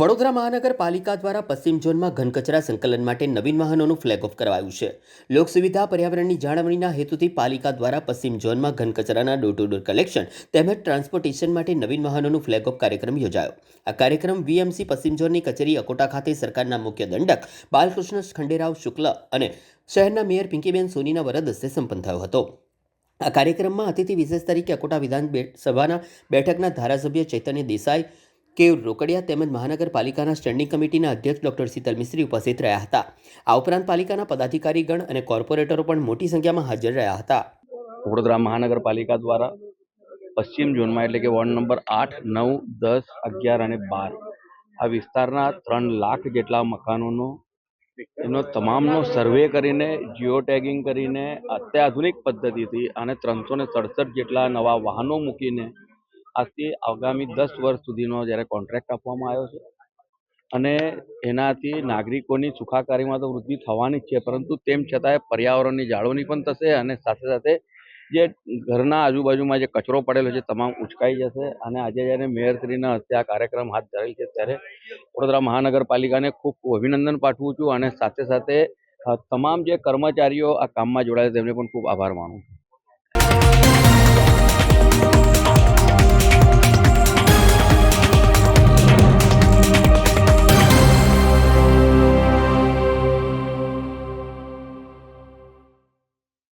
વડોદરા મહાનગરપાલિકા દ્વારા પશ્ચિમ ઝોનમાં ઘન કચરા સંકલન માટે નવીન વાહનોનું ફ્લેગ ઓફ કરાયું છે. લોક સુવિધા પર્યાવરણની જાળવણીના હેતુથી પાલિકા દ્વારા પશ્ચિમ ઝોનમાં ઘનકચરાના ડોર ટુ ડોર કલેક્શન તેમજ ટ્રાન્સપોર્ટેશન માટે નવીન વાહનોનું ફ્લેગ ઓફ કાર્યક્રમ યોજાયો. આ કાર્યક્રમ વીએમસી પશ્ચિમ ઝોનની કચેરી અકોટા ખાતે સરકારના મુખ્ય દંડક બાલકૃષ્ણ ખંડેરાવ શુક્લ અને શહેરના મેયર પિંકીબેન સોનીના વરદ હસ્તે સંપન્ન થયો હતો. આ કાર્યક્રમમાં અતિથિ વિશેષ તરીકે અકોટા વિધાન સભાના બેઠકના ધારાસભ્ય ચૈતન્ય દેસાઈ કે રોકડિયા તેમજ મહાનગરપાલિકાના સ્ટેન્ડિંગ કમિટીના અધ્યક્ષ ડોક્ટર શીતલ મિસ્ત્રી ઉપસ્થિત રહ્યા હતા. આ ઉપરાંત પાલિકાના પદાધિકારીગણ અને કોર્પોરેટરો પણ મોટી સંખ્યામાં હાજર રહ્યા હતા. વડોદરા મહાનગરપાલિકા દ્વારા પશ્ચિમ ઝોનમાં એટલે કે વોર્ડ નંબર આઠ, નવ, દસ, અગિયાર અને બાર આ વિસ્તારના ત્રણ લાખ જેટલા મકાનોનો, એનો તમામનો સર્વે કરીને જીઓ ટેગિંગ કરીને અત્યાધુનિક પદ્ધતિથી અને ત્રણસો ને સડસઠ જેટલા નવા વાહનો મૂકીને આજથી આગામી દસ વર્ષ સુધીનો જ્યારે કોન્ટ્રાક્ટ આપવામાં આવ્યો છે. અને એનાથી નાગરિકોની સુખાકારીમાં તો વૃદ્ધિ થવાની જ છે, પરંતુ તેમ છતાંય પર્યાવરણની જાળવણી પણ થશે અને સાથે સાથે જે ઘરના આજુબાજુમાં જે કચરો પડેલો છે, તમામ ઉચકાઈ જશે. અને આજે જ્યારે મેયરશ્રીના હસ્તે આ કાર્યક્રમ હાથ ધરેલ છે, ત્યારે વડોદરા મહાનગરપાલિકાને ખૂબ અભિનંદન પાઠવું છું અને સાથે સાથે તમામ જે કર્મચારીઓ આ કામમાં જોડાયા તેમને પણ ખૂબ આભાર માનું છું.